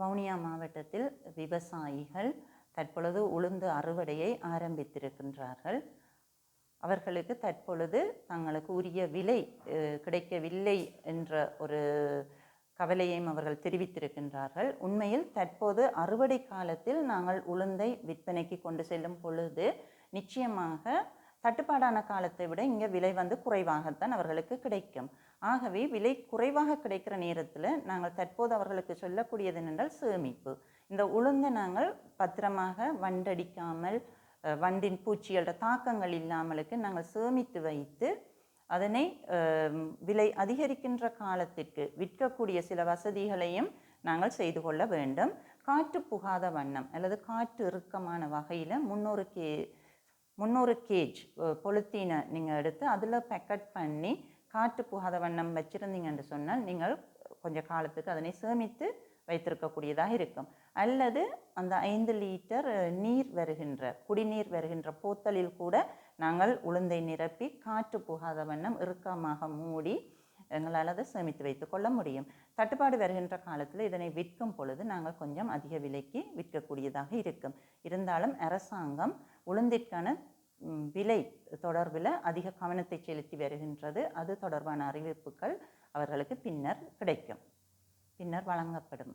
வவுனியா மாவட்டத்தில் விவசாயிகள் தற்பொழுது உளுந்து அறுவடையை ஆரம்பித்திருக்கின்றார்கள். அவர்களுக்கு தற்பொழுது தங்களுக்கு உரிய விலை கிடைக்கவில்லை என்ற ஒரு கவலையையும் அவர்கள் தெரிவித்திருக்கின்றார்கள். உண்மையில் தற்போது அறுவடை காலத்தில் நாங்கள் உளுந்தை விற்பனைக்கு கொண்டு செல்லும் பொழுது நிச்சயமாக தட்டுப்பாடான காலத்தை விட இங்கே விலை வந்து குறைவாகத்தான் அவர்களுக்கு கிடைக்கும். ஆகவே விலை குறைவாக கிடைக்கிற நேரத்தில் நாங்கள் தற்போது அவர்களுக்கு சொல்லக்கூடியது என்னென்றால் சேமிப்பு. இந்த உளுந்தை நாங்கள் பத்திரமாக வண்டடிக்காமல் வண்டின் பூச்சிகளோட தாக்கங்கள் இல்லாமலுக்கு நாங்கள் சேமித்து வைத்து அதனை விலை அதிகரிக்கின்ற காலத்திற்கு விற்கக்கூடிய சில வசதிகளையும் நாங்கள் செய்து கொள்ள வேண்டும். காற்று புகாத வண்ணம் அல்லது காற்று இறுக்கமான வகையில் முந்நூறு கே முந்நூறு கேஜ் பொலித்தீனை நீங்கள் எடுத்து அதில் பேக்கெட் பண்ணி காற்று புகாத வண்ணம் வச்சுருந்தீங்கன்னு சொன்னால் நீங்கள் கொஞ்சம் காலத்துக்கு அதனை சேமித்து வைத்திருக்கக்கூடியதாக இருக்கும். அல்லது அந்த ஐந்து லிட்டர் நீர் வருகின்ற குடிநீர் வருகின்ற போத்தலில் கூட நாங்கள் உளுந்தை நிரப்பி காற்று புகாத வண்ணம் இறுக்கமாக மூடி எங்களால் அதை சேமித்து வைத்துக் கொள்ள முடியும். தட்டுப்பாடு வருகின்ற காலத்தில் இதனை விற்கும் பொழுது நாங்கள் கொஞ்சம் அதிக விலைக்கு விற்கக்கூடியதாக இருக்கும். இருந்தாலும் அரசாங்கம் உளுந்திற்கான விலை தொடர்பில் அதிக கவனத்தை செலுத்தி வருகின்றது. அது தொடர்பான அறிவிப்புகள் அவர்களுக்கு பின்னர் கிடைக்கும். பின்னர் வழங்கப்படும்.